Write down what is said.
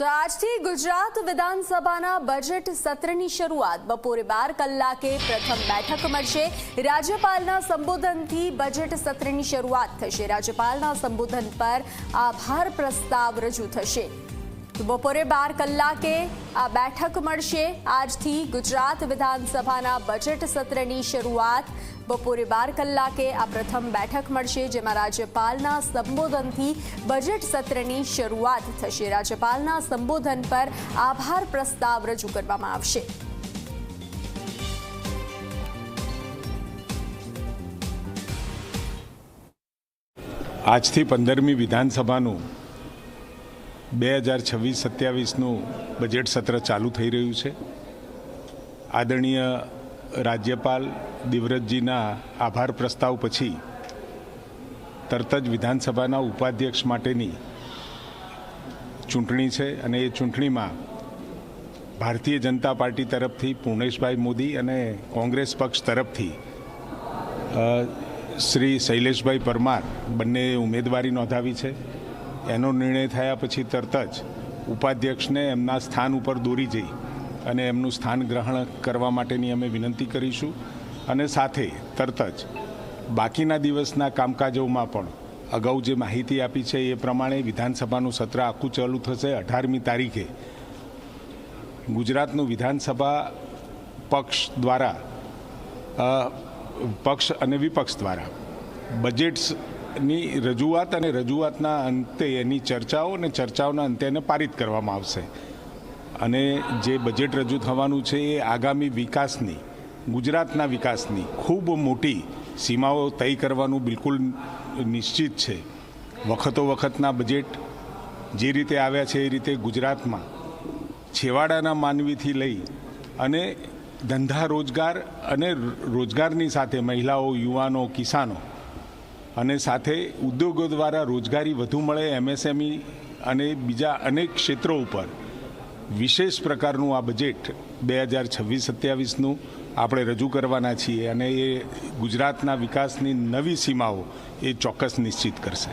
તો આજથી ગુજરાત વિધાનસભાના બજેટ સત્રની શરૂઆત. બપોરે બાર કલાકે પ્રથમ બેઠક મળશે. રાજ્યપાલના સંબોધનથી બજેટ સત્રની શરૂઆત થશે. રાજ્યપાલના સંબોધન પર આભાર પ્રસ્તાવ રજૂ થશે. બપોરે બાર કલાકે આ બેઠક મળશે. આજથી ગુજરાત વિધાનસભાના બજેટ સત્રની શરૂઆત બપોરે બાર કલાકે આ પ્રથમ બેઠક મળશે, જેમાં રાજ્યપાલના સંબોધનથી બજેટ સત્રની શરૂઆત થશે. રાજ્યપાલના સંબોધન પર આભાર પ્રસ્તાવ રજૂ કરવામાં આવશે. આજથી પંદરમી વિધાનસભાનું બે હજાર છવ્વીસ સત્યાવીસનું બજેટ સત્ર ચાલુ થઈ રહ્યું છે. આદરણીય રાજ્યપાલ દિવ્રતજીના આભાર પ્રસ્તાવ પછી તરત જ વિધાનસભાના ઉપાધ્યક્ષ માટેની ચૂંટણી છે અને એ ચૂંટણીમાં ભારતીય જનતા પાર્ટી તરફથી પૂર્ણેશભાઈ મોદી અને કોંગ્રેસ પક્ષ તરફથી શ્રી શૈલેષભાઈ પરમાર બંને ઉમેદવારી નોંધાવી છે. એનો નિર્ણય થયા પછી તરત જ ઉપાધ્યક્ષને એમના સ્થાન ઉપર દોરી જઈ અને એમનું સ્થાન ગ્રહણ કરવા માટેની અમે વિનંતી કરીશું. અને સાથે તરત જ બાકીના દિવસના કામકાજોમાં પણ અગાઉ જે માહિતી આપી છે એ પ્રમાણે વિધાનસભાનું સત્ર આખું ચાલુ થશે અઢારમી તારીખે. ગુજરાતનું વિધાનસભા પક્ષ દ્વારા પક્ષ અને વિપક્ષ દ્વારા બજેટ્સની રજૂઆત અને રજૂઆતના અંતે એની ચર્ચાઓ અને ચર્ચાઓના અંતે એને પારિત કરવામાં આવશે. અને જે બજેટ રજૂ થવાનું છે એ આગામી વિકાસની, ગુજરાતના વિકાસની ખૂબ મોટી સીમાઓ તય કરવાનું બિલકુલ નિશ્ચિત છે. વખતો વખતના બજેટ જે રીતે આવ્યા છે એ રીતે ગુજરાતમાં છેવાડાના માનવીથી લઈ અને ધંધા રોજગાર અને રોજગારની સાથે મહિલાઓ, યુવાનો, કિસાનો અને સાથે ઉદ્યોગો દ્વારા રોજગારી વધુ મળે એમએસએમઈ અને બીજા અનેક ક્ષેત્રો ઉપર. વિશેષ પ્રકારનું આ બજેટ બે હજાર છવ્વીસ સત્યાવીસનું આપણે રજૂ કરવાના છીએ અને એ ગુજરાતના વિકાસની નવી સીમાઓ એ ચોક્કસ નિશ્ચિત કરશે.